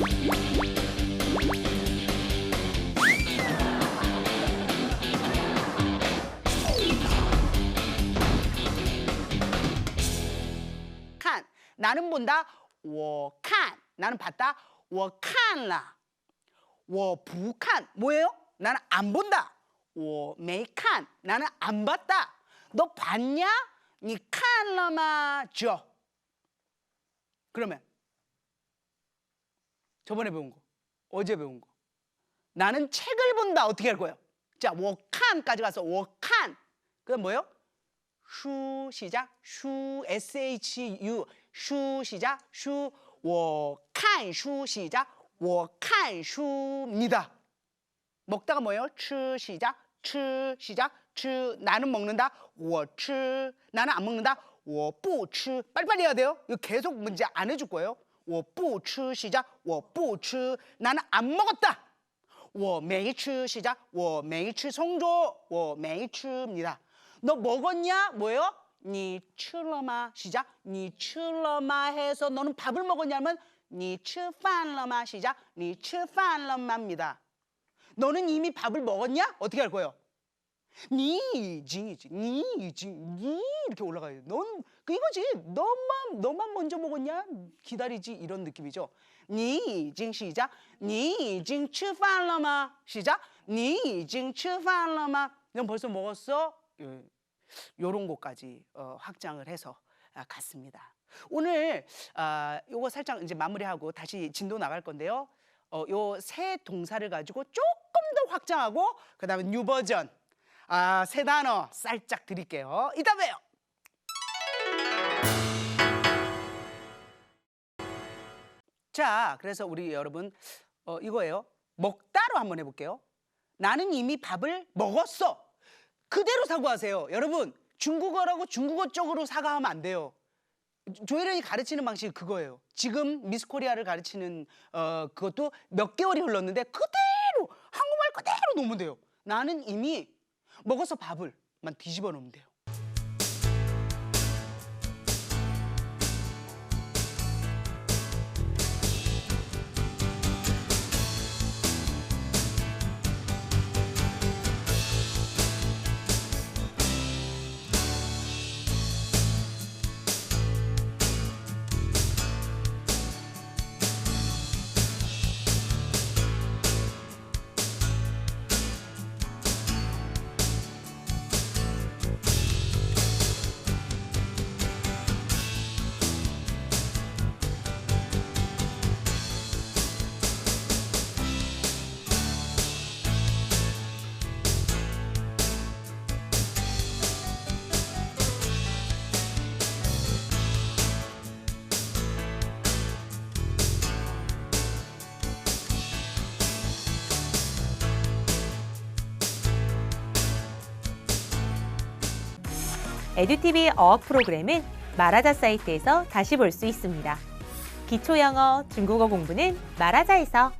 칸. 나는 본다. 워칸. 나는 봤다. 워칸라. 워부칸. 뭐예요? 나는 안 본다. 워메이칸. 나는 안 봤다. 너 봤냐? 니 칸라마 줘 그러면 저번에 배운 거, 어제 배운 거. 나는 책을 본다 어떻게 할 거예요? 자, 워칸까지 가서 워칸. 그건 뭐예요? 슈 시작 슈 S H U 슈 시작 슈 워칸 슈 시작 워칸 슈입니다. 먹다가 뭐예요? 추 시작 추 시작 추 나는 먹는다 워추 나는 안 먹는다 워부추 빨리빨리 해야 돼요. 이거 계속 문제 안 해줄 거예요. 我不吃 시작. 我不吃 나는 안 먹었다. 我没吃 시작. 我没吃 성조. 我没吃입니다. 너 먹었냐? 뭐예요? 你吃了吗? 시작. 你吃了吗 해서 너는 밥을 먹었냐면 你吃饭了吗? 시작. 你吃饭了吗?입니다. 너는 이미 밥을 먹었냐? 어떻게 할 거예요? 니징이지, 니징, 니 이렇게 올라가요. 넌 그 이거지. 너만 너만 먼저 먹었냐? 기다리지 이런 느낌이죠. 니징 시작. 니징 吃饭了吗? 시작. 니징 吃饭了吗? 넌 벌써 먹었어? 예. 요런 것까지 어, 확장을 해서 아, 갔습니다. 오늘 아, 요거 살짝 이제 마무리하고 다시 진도 나갈 건데요. 어, 요 새 동사를 가지고 조금 더 확장하고 그다음에 뉴 버전 아, 새 단어 살짝 드릴게요. 이따 봬요. 자, 그래서 우리 여러분 어, 이거예요. 먹다로 한번 해볼게요. 나는 이미 밥을 먹었어. 그대로 사고하세요. 여러분 중국어라고 중국어 쪽으로 사과하면 안 돼요. 조혜련이 가르치는 방식이 그거예요. 지금 미스코리아를 가르치는 어, 그것도 몇 개월이 흘렀는데 그대로 한국말 그대로 놓으면 돼요. 나는 이미 먹어서 밥을만 뒤집어 놓으면 돼요. 에듀티비 어학 프로그램은 마라자 사이트에서 다시 볼 수 있습니다. 기초 영어, 중국어 공부는 마라자에서